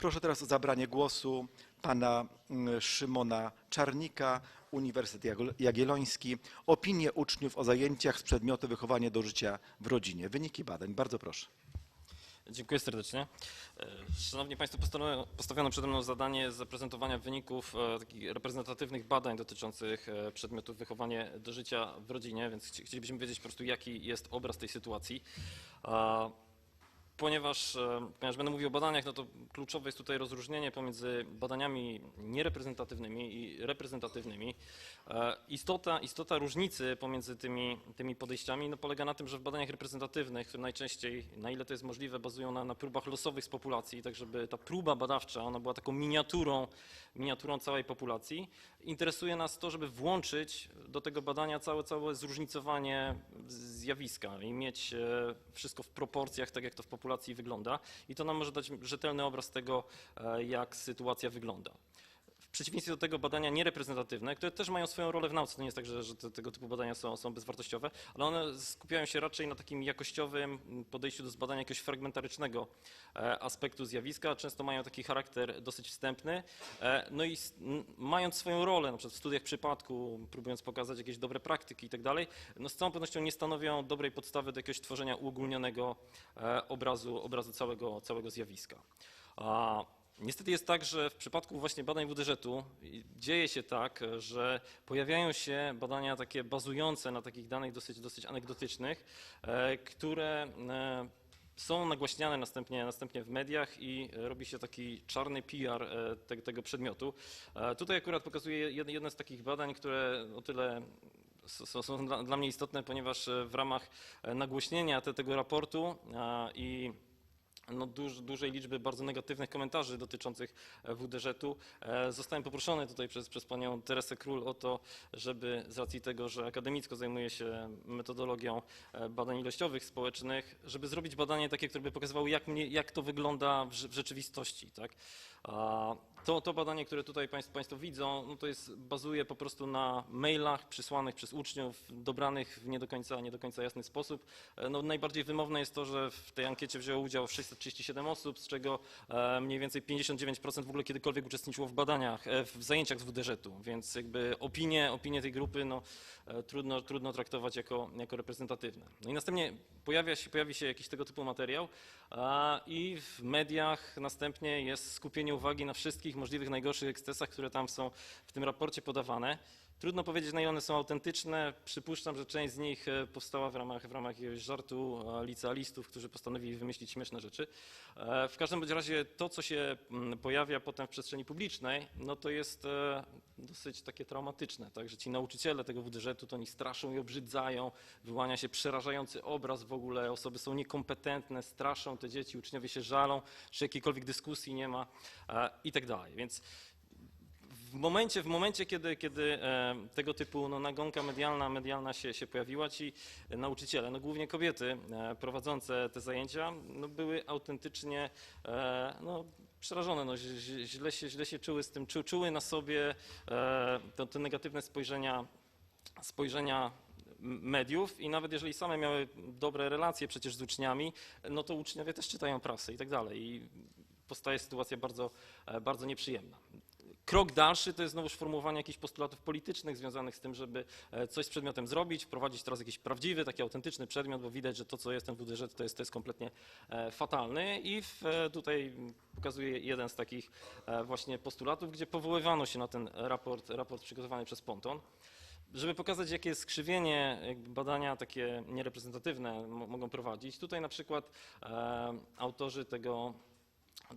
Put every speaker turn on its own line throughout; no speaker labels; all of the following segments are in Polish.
Proszę teraz o zabranie głosu pana mm, Szymona Czarnika, Uniwersytet Jagiel- Jagielloński. Opinie uczniów o zajęciach z przedmiotu wychowanie do życia w rodzinie. Wyniki badań. Bardzo proszę.
Dziękuję serdecznie. E, Szanowni Państwo, postawiono, przede mną zadanie zaprezentowania wyników e, takich reprezentatywnych badań dotyczących e, przedmiotów wychowanie do życia w rodzinie, więc chci- chcielibyśmy wiedzieć po prostu, jaki jest obraz tej sytuacji. Ponieważ, e, ponieważ będę mówił o badaniach, no to kluczowe jest tutaj rozróżnienie pomiędzy badaniami niereprezentatywnymi i reprezentatywnymi. E, Istota, istota różnicy pomiędzy tymi, tymi podejściami no, polega na tym, że w badaniach reprezentatywnych, które najczęściej, na ile to jest możliwe, bazują na, na próbach losowych z populacji, tak żeby ta próba badawcza, ona była taką miniaturą, miniaturą całej populacji. Interesuje nas to, żeby włączyć do tego badania całe, całe zróżnicowanie zjawiska i mieć e, wszystko w proporcjach, tak jak to w populacji wygląda. I to nam może dać rzetelny obraz tego, e, jak sytuacja wygląda. W przeciwieństwie do tego badania niereprezentatywne, które też mają swoją rolę w nauce, to nie jest tak, że, że te, tego typu badania są, są bezwartościowe, ale one skupiają się raczej na takim jakościowym podejściu do zbadania jakiegoś fragmentarycznego e, aspektu zjawiska. Często mają taki charakter dosyć wstępny. E, no i mając swoją rolę, na przykład w studiach przypadku, próbując pokazać jakieś dobre praktyki i tak dalej, no z całą pewnością nie stanowią dobrej podstawy do jakiegoś tworzenia uogólnionego e, obrazu, obrazu całego, całego zjawiska. Niestety jest tak, że w przypadku właśnie badań WDŻ-u dzieje się tak, że pojawiają się badania takie bazujące na takich danych dosyć, dosyć anegdotycznych, e, które e, są nagłaśniane następnie, następnie w mediach i robi się taki czarny PR e, te, tego przedmiotu. Tutaj akurat pokazuję jed- jedne z takich badań, które o tyle są, dla, mnie istotne, ponieważ w ramach nagłośnienia te, tego raportu i no, duż, dużej liczby bardzo negatywnych komentarzy dotyczących e, WDŻ-u. E, Zostałem poproszony tutaj przez, przez panią Teresę Król o to, żeby z racji tego, że akademicko zajmuję się metodologią e, badań ilościowych, społecznych, żeby zrobić badanie takie, które by pokazywało, jak, mnie, jak to wygląda w, w rzeczywistości. Tak? To, to badanie, które tutaj państwo, państwo widzą, no to jest, bazuje po prostu na mailach przysłanych przez uczniów, dobranych w nie do końca, nie do końca jasny sposób. E, No, najbardziej wymowne jest to, że w tej ankiecie wzięło udział 637 osób, z czego e, mniej więcej 59% w ogóle kiedykolwiek uczestniczyło w badaniach, e, w zajęciach z WDŻ-u, więc jakby opinie, opinie tej grupy no, trudno, trudno traktować jako, jako reprezentatywne. No i następnie pojawia się, pojawi się jakiś tego typu materiał i w mediach następnie jest skupienie uwagi na wszystkich możliwych najgorszych ekscesach, które tam są w tym raporcie podawane. Trudno powiedzieć, na ile one są autentyczne. Przypuszczam, że część z nich e, powstała w ramach, w ramach jakiegoś żartu e, licealistów, którzy postanowili wymyślić śmieszne rzeczy. E, W każdym bądź razie to, co się mm, pojawia potem w przestrzeni publicznej, no to jest dosyć takie traumatyczne, tak, że ci nauczyciele tego WDŻ-u to oni straszą i obrzydzają, wyłania się przerażający obraz w ogóle, osoby są niekompetentne, straszą te dzieci, uczniowie się żalą, że jakiejkolwiek dyskusji nie ma i tak dalej. Więc w momencie, w momencie kiedy, kiedy e, tego typu no, nagonka medialna, medialna się, się pojawiła, ci nauczyciele, no, głównie kobiety e, prowadzące te zajęcia, no, były autentycznie e, no, przerażone, no, źle, się, źle się czuły z tym, czu, czuły na sobie e, to, te negatywne spojrzenia, spojrzenia mediów i nawet jeżeli same miały dobre relacje przecież z uczniami, no to uczniowie też czytają prasę i tak dalej i powstaje sytuacja bardzo, bardzo nieprzyjemna. Krok dalszy to jest znowuż formułowanie jakichś postulatów politycznych związanych z tym, żeby e, coś z przedmiotem zrobić, wprowadzić teraz jakiś prawdziwy, taki autentyczny przedmiot, bo widać, że to, co jest ten WDŻ, to jest, to jest kompletnie e, fatalny. I w, e, tutaj pokazuję jeden z takich właśnie postulatów, gdzie powoływano się na ten raport, raport przygotowany przez Ponton. Żeby pokazać, jakie skrzywienie badania takie niereprezentatywne mo- mogą prowadzić, tutaj na przykład autorzy tego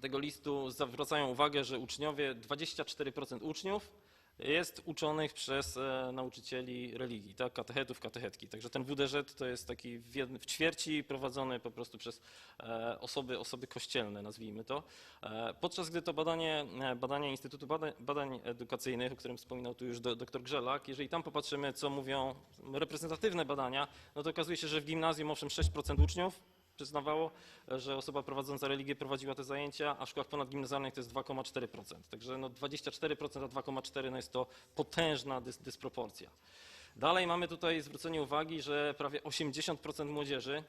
tego listu zwracają uwagę, że uczniowie, 24% uczniów jest uczonych przez e, nauczycieli religii, tak, katechetów, katechetki. Także ten WDŻ to jest taki w, jedn- w ćwierci prowadzony po prostu przez e, osoby, osoby kościelne, nazwijmy to. E, podczas gdy to badanie, badanie Instytutu Badań, Badań Edukacyjnych, o którym wspominał tu już dr Grzelak, jeżeli tam popatrzymy, co mówią reprezentatywne badania, no to okazuje się, że w gimnazjum owszem 6% uczniów przyznawało, że osoba prowadząca religię prowadziła te zajęcia, a w szkołach ponadgimnazjalnych to jest 2,4%. Także no 24% a 2,4% no jest to potężna dys, dysproporcja. Dalej mamy tutaj zwrócenie uwagi, że prawie 80% młodzieży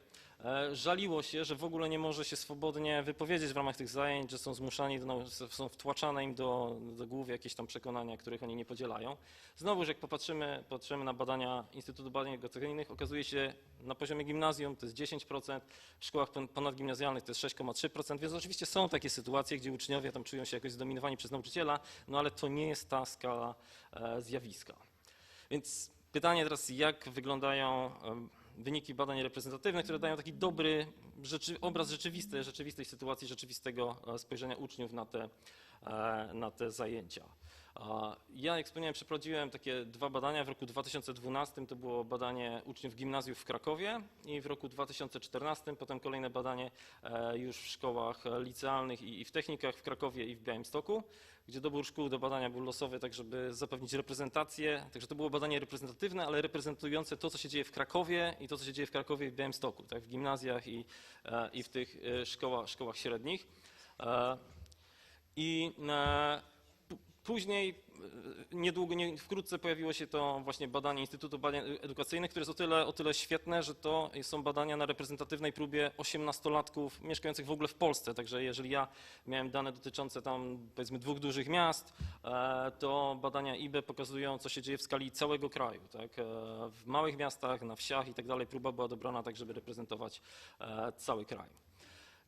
e, żaliło się, że w ogóle nie może się swobodnie wypowiedzieć w ramach tych zajęć, że są zmuszani, do, nau- są wtłaczane im do, do głów jakieś tam przekonania, których oni nie podzielają. Znowuż jak popatrzymy, patrzymy na badania Instytutu Badań Edukacyjnych, okazuje się na poziomie gimnazjum to jest 10%, w szkołach pon- ponadgimnazjalnych to jest 6,3%, więc oczywiście są takie sytuacje, gdzie uczniowie tam czują się jakoś zdominowani przez nauczyciela, no ale to nie jest ta skala e, zjawiska. Więc pytanie teraz, jak wyglądają wyniki badań reprezentatywnych, które dają taki dobry rzeczy, obraz rzeczywisty, rzeczywistej sytuacji, rzeczywistego e, spojrzenia uczniów na te, na te zajęcia. Ja, jak wspomniałem, przeprowadziłem takie dwa badania. W roku 2012 to było badanie uczniów gimnazjów w Krakowie i w roku 2014 potem kolejne badanie e, już w szkołach e, licealnych i w technikach w Krakowie i w Białymstoku, gdzie dobór szkół do badania był losowy, tak żeby zapewnić reprezentację. Także to było badanie reprezentatywne, ale reprezentujące to, co się dzieje w Krakowie i to, co się dzieje w Krakowie i w Białymstoku, tak, w gimnazjach i, e, i w tych e, szkołach średnich. I e, później, e, niedługo, nie, wkrótce pojawiło się to właśnie badanie Instytutu Badań Edukacyjnych, które jest o tyle, o tyle świetne, że to są badania na reprezentatywnej próbie 18-latków mieszkających w ogóle w Polsce. Także jeżeli ja miałem dane dotyczące tam powiedzmy dwóch dużych miast, e, to badania IBE pokazują, co się dzieje w skali całego kraju. Tak? W małych miastach, na wsiach i tak dalej próba była dobrana tak, żeby reprezentować cały kraj.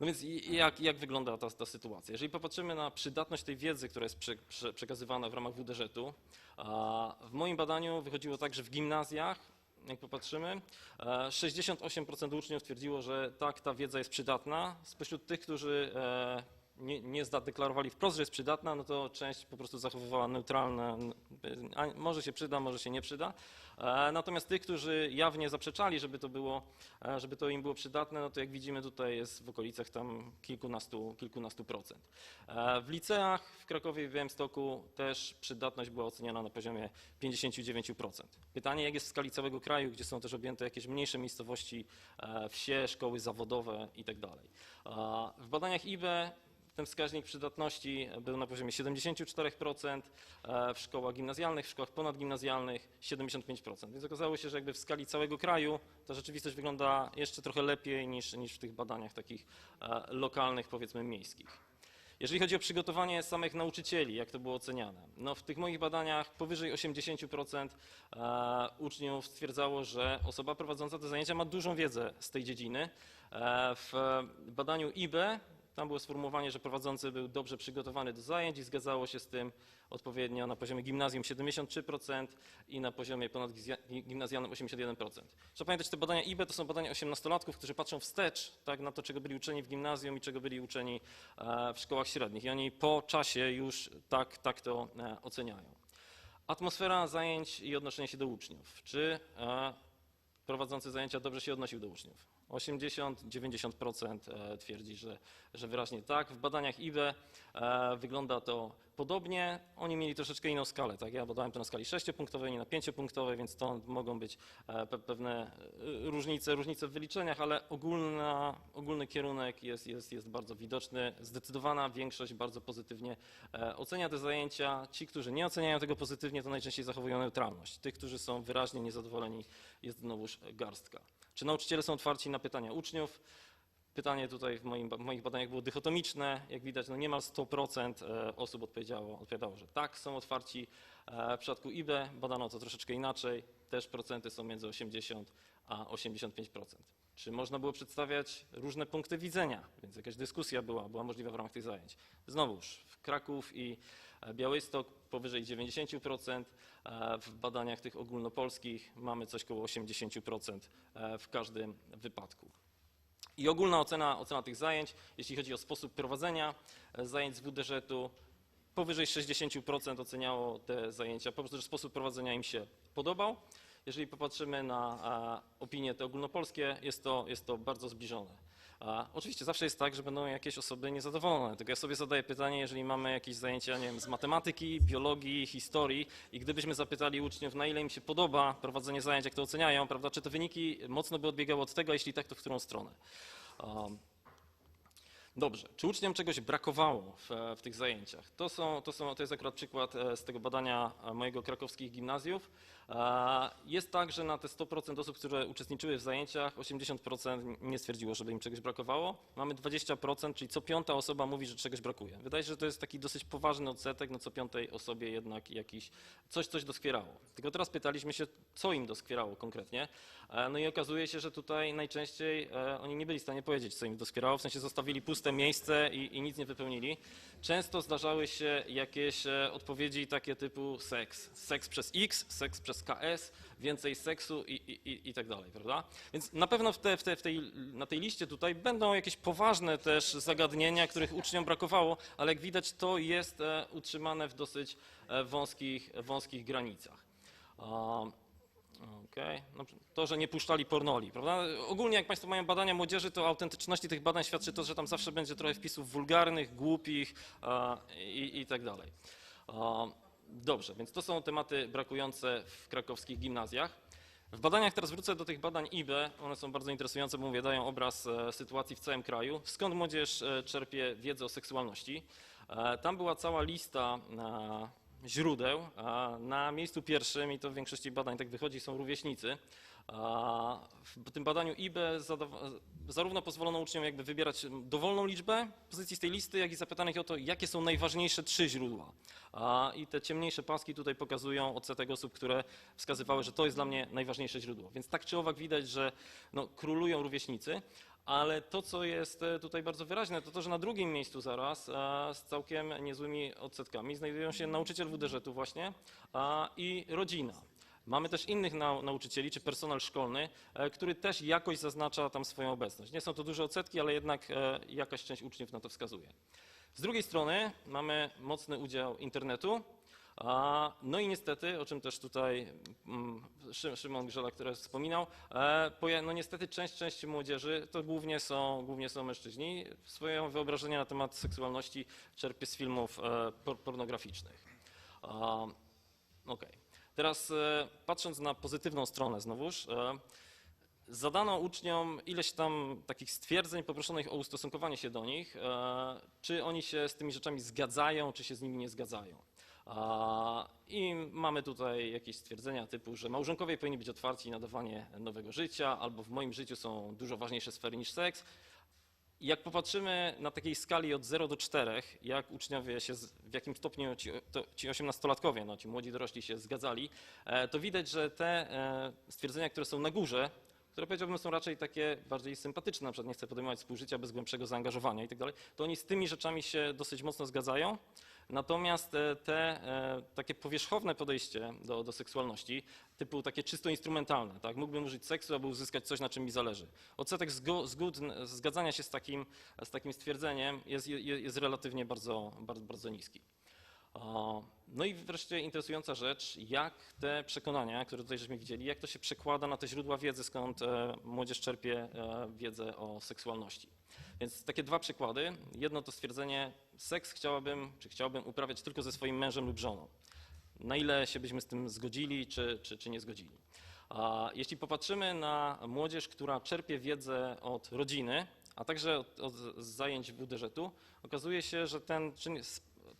No więc jak, jak wygląda ta, ta sytuacja? Jeżeli popatrzymy na przydatność tej wiedzy, która jest prze, prze, przekazywana w ramach WDŻ-u, w moim badaniu wychodziło tak, że w gimnazjach, jak popatrzymy, e, 68% uczniów twierdziło, że tak, ta wiedza jest przydatna. Spośród tych, którzy e, nie, nie zadeklarowali wprost, że jest przydatna, no to część po prostu zachowywała neutralne, może się przyda, może się nie przyda. E, Natomiast tych, którzy jawnie zaprzeczali, żeby to było, e, żeby to im było przydatne, no to jak widzimy tutaj jest w okolicach tam kilkunastu, kilkunastu procent. E, W liceach w Krakowie i w Białymstoku też przydatność była oceniana na poziomie 59%. Pytanie, jak jest w skali całego kraju, gdzie są też objęte jakieś mniejsze miejscowości, wsie, szkoły zawodowe itd. E, W badaniach IBE ten wskaźnik przydatności był na poziomie 74%, e, w szkołach gimnazjalnych, w szkołach ponadgimnazjalnych 75%. Więc okazało się, że jakby w skali całego kraju ta rzeczywistość wygląda jeszcze trochę lepiej niż, niż w tych badaniach takich e, lokalnych, powiedzmy miejskich. Jeżeli chodzi o przygotowanie samych nauczycieli, jak to było oceniane, no w tych moich badaniach powyżej 80% e, uczniów stwierdzało, że osoba prowadząca te zajęcia ma dużą wiedzę z tej dziedziny. W badaniu IBE tam było sformułowanie, że prowadzący był dobrze przygotowany do zajęć i zgadzało się z tym odpowiednio na poziomie gimnazjum 73% i na poziomie ponadgimnazjalnym 81%. Trzeba pamiętać, że te badania IBE to są badania 18-latków, którzy patrzą wstecz tak, na to, czego byli uczeni w gimnazjum i czego byli uczeni e, w szkołach średnich. I oni po czasie już tak, tak to e, oceniają. Atmosfera zajęć i odnoszenie się do uczniów. Czy e, prowadzący zajęcia dobrze się odnosił do uczniów? 80-90% e, twierdzi, że, że wyraźnie tak. W badaniach IBE wygląda to podobnie. Oni mieli troszeczkę inną skalę. Tak? Ja badałem to na skali 6-punktowej, nie na 5-punktowej, więc to mogą być e, pe- pewne e, różnice, różnice w wyliczeniach, ale ogólna, ogólny kierunek jest, jest, jest bardzo widoczny. Zdecydowana większość bardzo pozytywnie ocenia te zajęcia. Ci, którzy nie oceniają tego pozytywnie, to najczęściej zachowują neutralność. Tych, którzy są wyraźnie niezadowoleni, jest znowuż garstka. Czy nauczyciele są otwarci na pytania uczniów? Pytanie tutaj w, moim, w moich badaniach było dychotomiczne. Jak widać, no niemal 100% e, osób odpowiedziało, odpowiadało, że tak, są otwarci. E, W przypadku IBE badano to troszeczkę inaczej. Też procenty są między 80 a 85%. Czy można było przedstawiać różne punkty widzenia? Więc jakaś dyskusja była, była możliwa w ramach tych zajęć. Znowuż w Kraków i e, Białystok powyżej 90%, e, w badaniach tych ogólnopolskich mamy coś koło 80% e, w każdym wypadku. I ogólna ocena, ocena tych zajęć, jeśli chodzi o sposób prowadzenia zajęć z WDŻ-u, powyżej 60% oceniało te zajęcia, po prostu, że sposób prowadzenia im się podobał. Jeżeli popatrzymy na e, opinie te ogólnopolskie, jest to, jest to bardzo zbliżone. A oczywiście zawsze jest tak, że będą jakieś osoby niezadowolone. Tylko ja sobie zadaję pytanie, jeżeli mamy jakieś zajęcia nie wiem, z matematyki, biologii, historii i gdybyśmy zapytali uczniów, na ile im się podoba prowadzenie zajęć, jak to oceniają, prawda, czy te wyniki mocno by odbiegały od tego, a jeśli tak, to w którą stronę. Um, Dobrze. Czy uczniom czegoś brakowało w, w tych zajęciach? To, są, to, są, to jest akurat przykład e, z tego badania e, mojego krakowskich gimnazjów. Jest tak, że na te 100% osób, które uczestniczyły w zajęciach, 80% nie stwierdziło, żeby im czegoś brakowało. Mamy 20%, czyli co piąta osoba mówi, że czegoś brakuje. Wydaje się, że to jest taki dosyć poważny odsetek, no co piątej osobie jednak jakiś coś, coś doskwierało. Tylko teraz pytaliśmy się, co im doskwierało konkretnie. No i okazuje się, że tutaj najczęściej e, oni nie byli w stanie powiedzieć, co im doskwierało, w sensie zostawili puste miejsce i, i nic nie wypełnili. Często zdarzały się jakieś e, odpowiedzi takie typu seks. Seks przez X, seks przez KS, więcej seksu i, i, i, tak dalej, prawda? Więc na pewno w te, w te, w tej, na tej liście tutaj będą jakieś poważne też zagadnienia, których uczniom brakowało, ale jak widać to jest e, utrzymane w dosyć e, wąskich, wąskich granicach. Um, Okej. No, to, że nie puszczali pornoli, prawda? Ogólnie jak Państwo mają badania młodzieży, to autentyczności tych badań świadczy to, że tam zawsze będzie trochę wpisów wulgarnych, głupich a, i, i tak dalej. A, dobrze, więc to są tematy brakujące w krakowskich gimnazjach. W badaniach, teraz wrócę do tych badań IBE, one są bardzo interesujące, bo mówię, dają obraz e, sytuacji w całym kraju. Skąd młodzież e, czerpie wiedzę o seksualności? E, Tam była cała lista źródeł. Na miejscu pierwszym, i to w większości badań tak wychodzi, są rówieśnicy. W tym badaniu IBE zarówno pozwolono uczniom jakby wybierać dowolną liczbę pozycji z tej listy, jak i zapytano ich o to, jakie są najważniejsze trzy źródła. I te ciemniejsze paski tutaj pokazują odsetek osób, które wskazywały, że to jest dla mnie najważniejsze źródło. Więc tak czy owak widać, że no, królują rówieśnicy. Ale to, co jest e, tutaj bardzo wyraźne, to to, że na drugim miejscu zaraz e, z całkiem niezłymi odsetkami znajdują się nauczyciel WDŻ-u właśnie i rodzina. Mamy też innych nau nauczycieli, czy personel szkolny, e, który też jakoś zaznacza tam swoją obecność. Nie są to duże odsetki, ale jednak e, jakaś część uczniów na to wskazuje. Z drugiej strony mamy mocny udział internetu, No i niestety, o czym też tutaj mm, Szy- Szymon Grzela, który wspominał, e, no niestety część części młodzieży to głównie są, głównie są mężczyźni. Swoje wyobrażenie na temat seksualności czerpie z filmów por- pornograficznych. Okej. Teraz e, patrząc na pozytywną stronę znowuż, e, zadano uczniom ileś tam takich stwierdzeń, poproszono ich o ustosunkowanie się do nich, e, czy oni się z tymi rzeczami zgadzają, czy się z nimi nie zgadzają. I mamy tutaj jakieś stwierdzenia typu, że małżonkowie powinni być otwarci na dawanie nowego życia, albo w moim życiu są dużo ważniejsze sfery niż seks. Jak popatrzymy na takiej skali od 0 do 4, jak uczniowie się, w jakim stopniu ci, to, ci 18-latkowie, no, ci młodzi dorośli się zgadzali, e, to widać, że te e, stwierdzenia, które są na górze, które powiedziałbym są raczej takie bardziej sympatyczne, na przykład nie chcę podejmować współżycia bez głębszego zaangażowania i tak dalej, to oni z tymi rzeczami się dosyć mocno zgadzają. Natomiast e, te e, takie powierzchowne podejście do, do seksualności, typu takie czysto instrumentalne, tak, mógłbym użyć seksu, aby uzyskać coś, na czym mi zależy. Odsetek zgód, zgadzania się z takim, z takim stwierdzeniem jest, jest, relatywnie bardzo, bardzo, bardzo niski. No i wreszcie interesująca rzecz, jak te przekonania, które tutaj żeśmy widzieli, jak to się przekłada na te źródła wiedzy, skąd e, młodzież czerpie wiedzę o seksualności. Więc takie dwa przykłady. Jedno to stwierdzenie, seks chciałabym, czy chciałbym uprawiać tylko ze swoim mężem lub żoną. Na ile się byśmy z tym zgodzili, czy, czy, czy nie zgodzili. A jeśli popatrzymy na młodzież, która czerpie wiedzę od rodziny, a także od, od zajęć WDŻ-u, okazuje się, że ten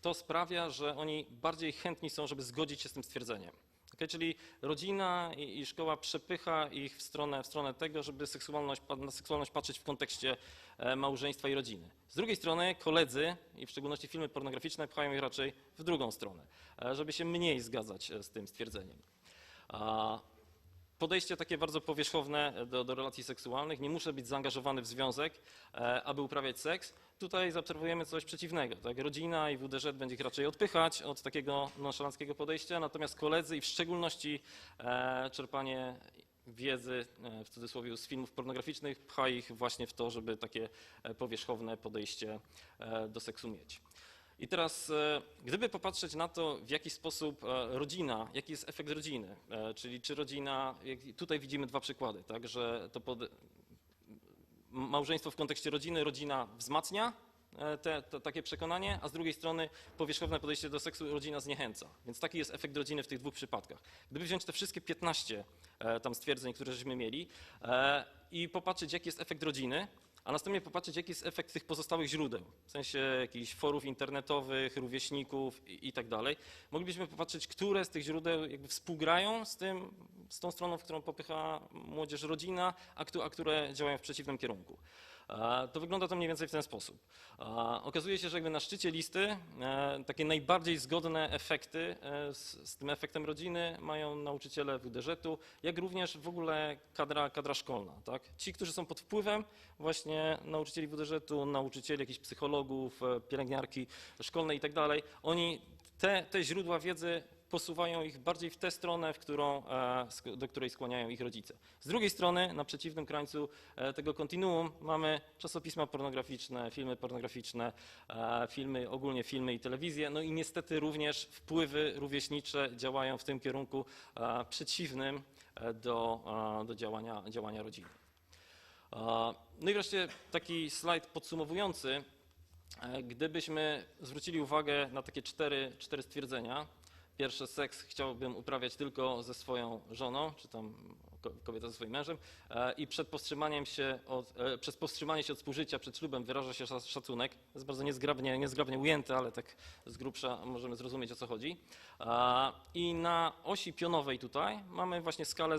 to sprawia, że oni bardziej chętni są, żeby zgodzić się z tym stwierdzeniem. Okay? Czyli rodzina i, i szkoła przepycha ich w stronę, w stronę tego, żeby seksualność, na seksualność patrzeć w kontekście e, małżeństwa i rodziny. Z drugiej strony koledzy, i w szczególności filmy pornograficzne, pchają ich raczej w drugą stronę, e, żeby się mniej zgadzać e, z tym stwierdzeniem. Podejście takie bardzo powierzchowne do, do relacji seksualnych. Nie muszę być zaangażowany w związek, e, aby uprawiać seks. Tutaj zaobserwujemy coś przeciwnego. Tak? Rodzina i WDŻ będzie ich raczej odpychać od takiego nonszalanckiego podejścia, natomiast koledzy i w szczególności e, czerpanie wiedzy, e, w cudzysłowie, z filmów pornograficznych pcha ich właśnie w to, żeby takie powierzchowne podejście do seksu mieć. I teraz, e, gdyby popatrzeć na to, w jaki sposób e, rodzina, jaki jest efekt rodziny, e, czyli czy rodzina, tutaj widzimy dwa przykłady, tak, że to pod, małżeństwo w kontekście rodziny, rodzina wzmacnia te, to, takie przekonanie, a z drugiej strony powierzchowne podejście do seksu rodzina zniechęca. Więc taki jest efekt rodziny w tych dwóch przypadkach. Gdyby wziąć te wszystkie 15 e, tam stwierdzeń, które żeśmy mieli i popatrzeć, jaki jest efekt rodziny, a następnie popatrzeć, jaki jest efekt tych pozostałych źródeł, w sensie jakichś forów internetowych, rówieśników i, i tak dalej. Moglibyśmy popatrzeć, które z tych źródeł jakby współgrają z, tym, z tą stroną, w którą popycha młodzież rodzina, a, a które działają w przeciwnym kierunku. To wygląda to mniej więcej w ten sposób. Okazuje się, że jakby na szczycie listy e, takie najbardziej zgodne efekty e, z, z tym efektem rodziny mają nauczyciele WDŻ-u, jak również w ogóle kadra, kadra szkolna. Tak? Ci, którzy są pod wpływem właśnie nauczycieli WDŻ-u, nauczycieli, jakichś psychologów, e, pielęgniarki szkolne i tak dalej, oni te, te źródła wiedzy posuwają ich bardziej w tę stronę, w którą, e, do której skłaniają ich rodzice. Z drugiej strony, na przeciwnym krańcu e, tego kontinuum mamy czasopisma pornograficzne, filmy pornograficzne, e, filmy, ogólnie filmy i telewizję, no i niestety również wpływy rówieśnicze działają w tym kierunku przeciwnym do, do działania, działania rodziny. No i wreszcie taki slajd podsumowujący. Gdybyśmy zwrócili uwagę na takie cztery, cztery stwierdzenia. Pierwsze, seks chciałbym uprawiać tylko ze swoją żoną, czy tam kobieta ze swoim mężem e, i przed powstrzymaniem się od, e, przez powstrzymanie się od współżycia przed ślubem wyraża się szac- szacunek. To jest bardzo niezgrabnie, niezgrabnie ujęte, ale tak z grubsza możemy zrozumieć o co chodzi. E, I na osi pionowej tutaj mamy właśnie skalę,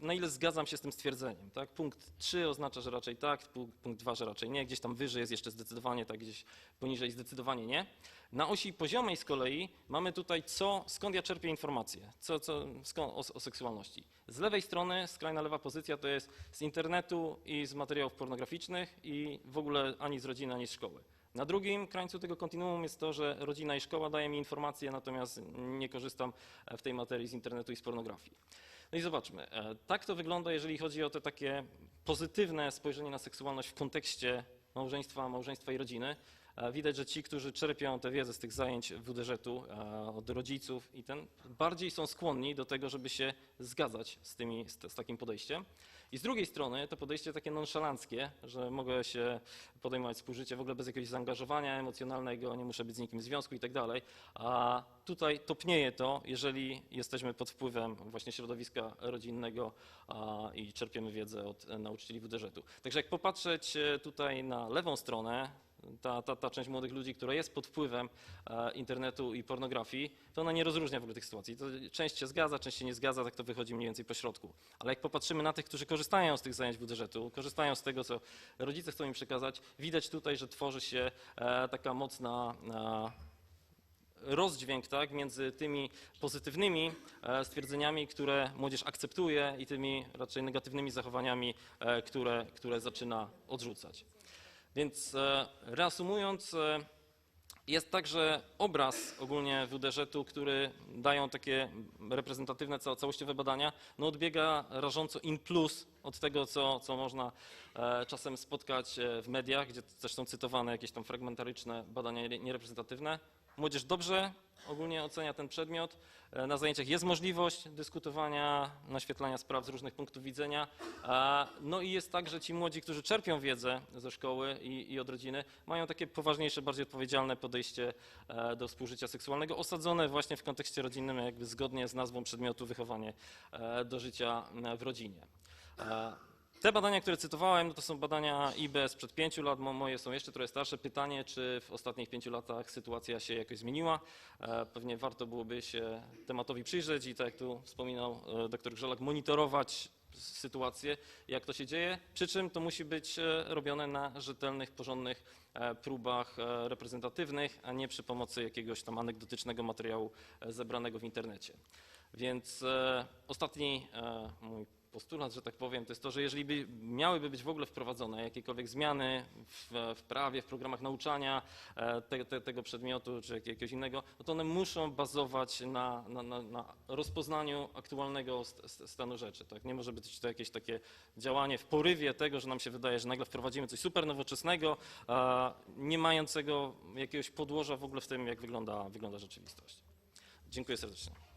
na ile zgadzam się z tym stwierdzeniem. Tak? Punkt 3 oznacza, że raczej tak, pu- punkt 2, że raczej nie, gdzieś tam wyżej jest jeszcze zdecydowanie tak, gdzieś poniżej zdecydowanie nie. Na osi poziomej z kolei mamy tutaj co, skąd ja czerpię informacje, co, co, skąd, o, o seksualności. Z lewej strony skrajna lewa pozycja to jest z internetu i z materiałów pornograficznych i w ogóle ani z rodziny, ani z szkoły. Na drugim krańcu tego kontinuum jest to, że rodzina i szkoła daje mi informacje, natomiast nie korzystam e, w tej materii z internetu i z pornografii. No i zobaczmy, e, tak to wygląda, jeżeli chodzi o te takie pozytywne spojrzenie na seksualność w kontekście małżeństwa, małżeństwa i rodziny. Widać, że ci, którzy czerpią tę wiedzę z tych zajęć WDŻ-u, e, od rodziców i ten, bardziej są skłonni do tego, żeby się zgadzać z, tymi, z, takim podejściem. I z drugiej strony to podejście takie nonszalanckie, że mogę się podejmować współżycie w ogóle bez jakiegoś zaangażowania emocjonalnego, nie muszę być z nikim w związku i tak dalej. A tutaj topnieje to, jeżeli jesteśmy pod wpływem właśnie środowiska rodzinnego i czerpiemy wiedzę od e, nauczycieli WDŻ-u. Także jak popatrzeć e, tutaj na lewą stronę, ta, ta, ta część młodych ludzi, która jest pod wpływem e, internetu i pornografii, to ona nie rozróżnia w ogóle tych sytuacji. To część się zgadza, część się nie zgadza, tak to wychodzi mniej więcej po środku. Ale jak popatrzymy na tych, którzy korzystają z tych zajęć WDŻ-u, korzystają z tego, co rodzice chcą im przekazać, widać tutaj, że tworzy się e, taka mocna e, rozdźwięk tak, między tymi pozytywnymi stwierdzeniami, które młodzież akceptuje i tymi raczej negatywnymi zachowaniami, które, które zaczyna odrzucać. Więc e, reasumując, e, jest także obraz ogólnie WDŻ-u, który dają takie reprezentatywne, ca- całościowe badania, no odbiega rażąco in plus od tego, co, co można e, czasem spotkać w mediach, gdzie też są cytowane jakieś tam fragmentaryczne badania nie- niereprezentatywne. Młodzież dobrze ogólnie ocenia ten przedmiot. E, Na zajęciach jest możliwość dyskutowania, naświetlania spraw z różnych punktów widzenia. No i jest tak, że ci młodzi, którzy czerpią wiedzę ze szkoły i, i od rodziny, mają takie poważniejsze, bardziej odpowiedzialne podejście e, do współżycia seksualnego, osadzone właśnie w kontekście rodzinnym, jakby zgodnie z nazwą przedmiotu wychowanie e, do życia w rodzinie. Te badania, które cytowałem, no to są badania IB sprzed pięciu lat, mo- moje są jeszcze trochę starsze. Pytanie, czy w ostatnich pięciu latach sytuacja się jakoś zmieniła. E, Pewnie warto byłoby się tematowi przyjrzeć i tak jak tu wspominał e, dr Grzelak, monitorować sytuację, jak to się dzieje, przy czym to musi być e, robione na rzetelnych, porządnych próbach reprezentatywnych, a nie przy pomocy jakiegoś tam anegdotycznego materiału zebranego w internecie. Więc ostatni mój postulat, że tak powiem, to jest to, że jeżeli by, miałyby być w ogóle wprowadzone jakiekolwiek zmiany w, w prawie, w programach nauczania e, te, te, tego przedmiotu czy jak- jakiegoś innego, no to one muszą bazować na, na, na, na rozpoznaniu aktualnego st- st- stanu rzeczy. Tak? Nie może być to jakieś takie działanie w porywie tego, że nam się wydaje, że nagle wprowadzimy coś super nowoczesnego, a nie mającego jakiegoś podłoża w ogóle w tym, jak wygląda, wygląda rzeczywistość. Dziękuję serdecznie.